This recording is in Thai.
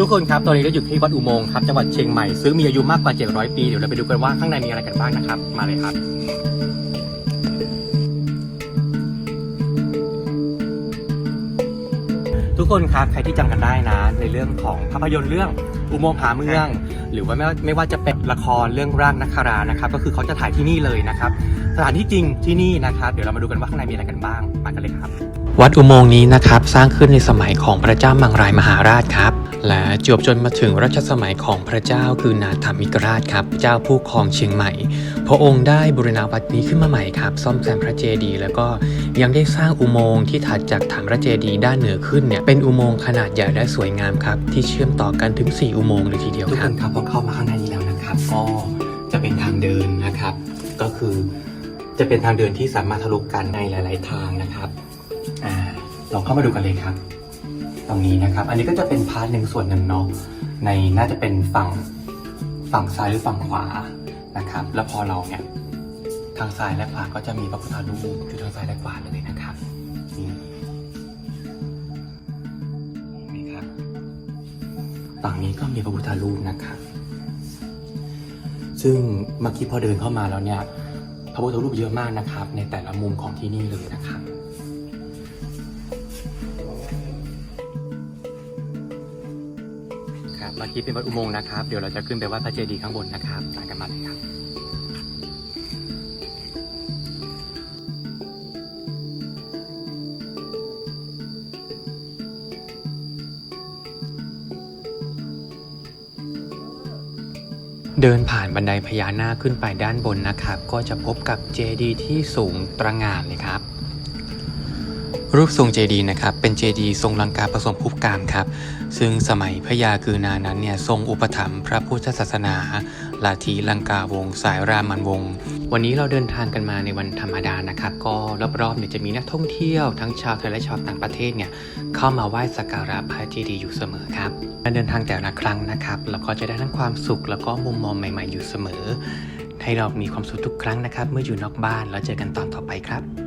ทุกคนครับตอนนี้เราอยู่ที่วัดอุโมงค์ครับจังหวัดเชียงใหม่ซึ่งมีอายุมากกว่า 700 ปีเดี๋ยวเราไปดูกันว่าข้างในมีอะไรกันบ้างนะครับ มาเลยครับทุกคนครับใครที่จำกันได้นะ ในเรื่องของภาพยนตร์เรื่องอุโมงค์ผาเมือง หรือว่าไม่ว่าไม่ว่าจะเป็นละครเรื่องร่างนักคารานะครับ ก็คือเขาจะถ่ายที่นี่เลยนะครับ สถานที่จริงที่นี่นะครับ เดี๋ยวเรามาดูกันว่าข้างในมีอะไรกันบ้างมากันเลยครับ วัดอุโมงค์นี้นะครับ สร้างขึ้นในสมัยของพระเจ้ามังรายมหาราชครับ และจวบจนมาถึงรัชสมัยของพระเจ้าคือนาถมิกราชครับเจ้าผู้ครองเชียงใหม่ พระองค์ได้บูรณาวัดนี้ขึ้นมาใหม่ครับ ซ่อมแซมพระเจดีย์แล้วก็ยังได้สร้างอุโมงค์ที่ถัดจากฐานพระเจดีย์ด้านเหนือขึ้นเนี่ยเป็นอุโมงค์ขนาดใหญ่และสวยงามครับ ที่เชื่อมต่อกันถึง 4 อุโมงค์เลยทีเดียวครับทุกคนครับพอเข้ามาข้างในนี้แล้วนะครับก็จะเป็นทางเดินนะครับ ก็คือจะเป็นทางเดินที่สามารถทะลุกันในหลาย ๆ ทางนะครับอ่าลองเข้ามาดูกันเลยครับ ตรงนี้นะครับ อันนี้ก็จะเป็นพาร์ทหนึ่งส่วนหนึ่งเนาะในน่าจะเป็นฝั่งฝั่งซ้ายหรือฝั่งขวานะครับ แล้วพอเราเนี่ยทางซ้ายและขวาก็จะมีพระพุทธรูปอยู่ทางซ้ายและขวาเลยนะครับนี่นี่ครับฝั่งนี้ก็มีพระพุทธรูปนะครับ ซึ่งเมื่อกี้พอเดินเข้ามาแล้วเนี่ยพระพุทธรูปเยอะมากนะครับ ในแต่ละมุมของที่นี่เลยนะครับ เมื่อกี้เป็นวัดอุโมงค์นะครับ เดี๋ยวเราจะขึ้นไปไหว้พระเจดีย์ข้างบนนะครับตามกันมาเลยครับเดินผ่านบันไดพญานาคขึ้นไปด้านบนนะครับ ก็จะพบกับเจดีย์ที่สูงตระหง่านเลยครับ รูปทรงเจดีย์นะครับเป็นเจดีย์ทรงลังกาผสมภุกามครับ ซึ่งสมัยพระยากือนานั้นเนี่ยทรงอุปถัมภ์พระพุทธศาสนาลาทีลังกาวงสายรามันวง วันนี้เราเดินทางกันมาในวันธรรมดานะครับ ก็รอบๆเนี่ยจะมีนักท่องเที่ยวทั้งชาวไทยและชาวต่างประเทศเนี่ยเข้ามาไหว้สักการะพระเจดีย์อยู่เสมอครับการเดินทางแต่ละครั้งนะครับเราก็จะได้ทั้งความสุขแล้วก็มุมมองใหม่ ๆอยู่เสมอ ให้เรามีความสุขทุกครั้งนะครับ เมื่ออยู่นอกบ้านแล้วเจอกันตอนต่อไปครับ